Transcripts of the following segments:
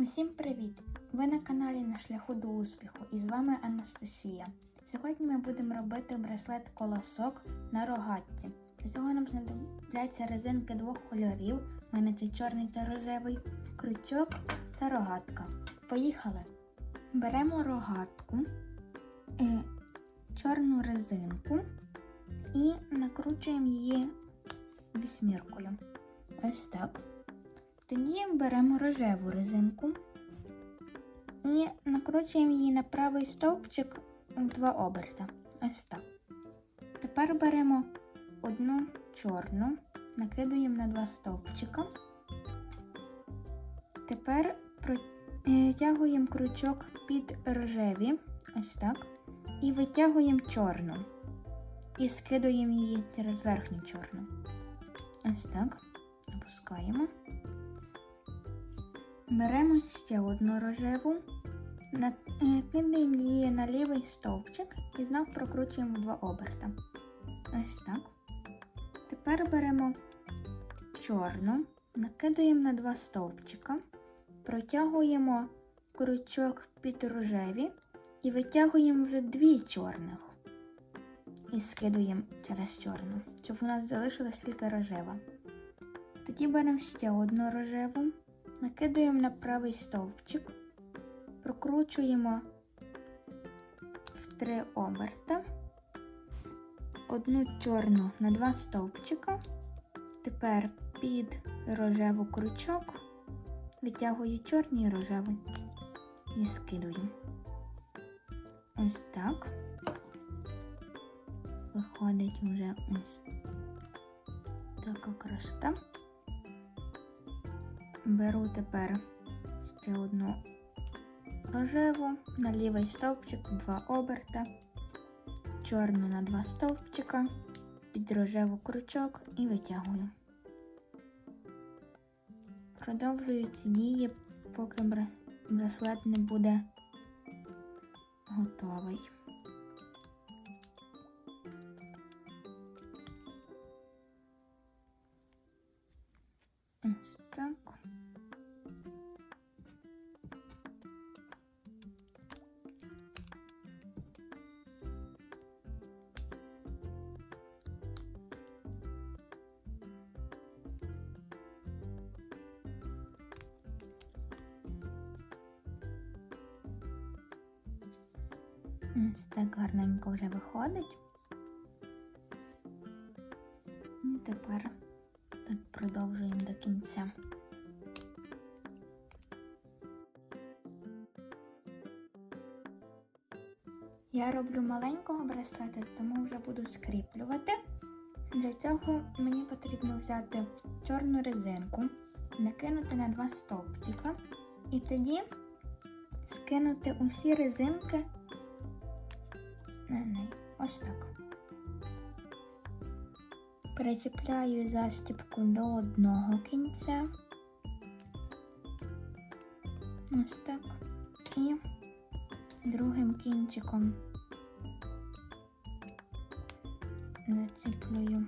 Усім привіт! Ви на каналі На шляху до успіху і з вами Анастасія. Сьогодні ми будемо робити браслет колосок на рогатці. Для цього нам знадобляться резинки двох кольорів. У мене це чорний та рожевий, крючок та рогатка. Поїхали! Беремо рогатку, е, чорну резинку і накручуємо її вісьміркою. Ось так. Тоді беремо рожеву резинку і накручуємо її на правий стовпчик в два оберта. Ось так. Тепер беремо одну чорну, накидуємо на два стовпчика. Тепер протягуємо крючок під рожеві, ось так, і витягуємо чорну. І скидуємо її через верхню чорну. Ось так. Опускаємо. Беремо ще одну рожеву, накидаємо її на лівий стовпчик і знов прокручуємо два оберта. Ось так. Тепер беремо чорну, накидаємо на два стовпчика, протягуємо крючок під рожеві і витягуємо вже дві чорних. І скидуємо через чорну, щоб у нас залишилась тільки рожева. Тоді беремо ще одну рожеву. Накидаємо на правий стовпчик, прокручуємо в три оберта, одну чорну на два стовпчика. Тепер під рожеву крючок витягую чорний і рожевий і скидую. Ось так. Виходить вже ось така красота. Беру тепер ще одну рожеву на лівий стовпчик, два оберта, чорну на два стовпчика, під рожеву крючок і витягую. Продовжую ці дії, поки браслет не буде готовий. Ось так. Ось так гарненько вже виходить. І тепер так продовжуємо до кінця. Я роблю маленького браслета, тому вже буду скріплювати. Для цього мені потрібно взяти чорну резинку, накинути на два стовпчика і тоді скинути усі резинки на неї. Ось так. Причіпляю застібку до одного кінця. Ось так. І другим кінчиком зачіплюю.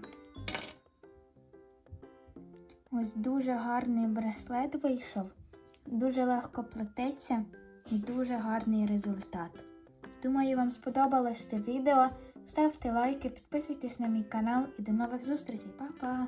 Ось дуже гарний браслет вийшов, дуже легко плететься і дуже гарний результат. Думаю, вам сподобалось це відео. Ставте лайки, підписуйтесь на мій канал і до нових зустрічей. Па-па!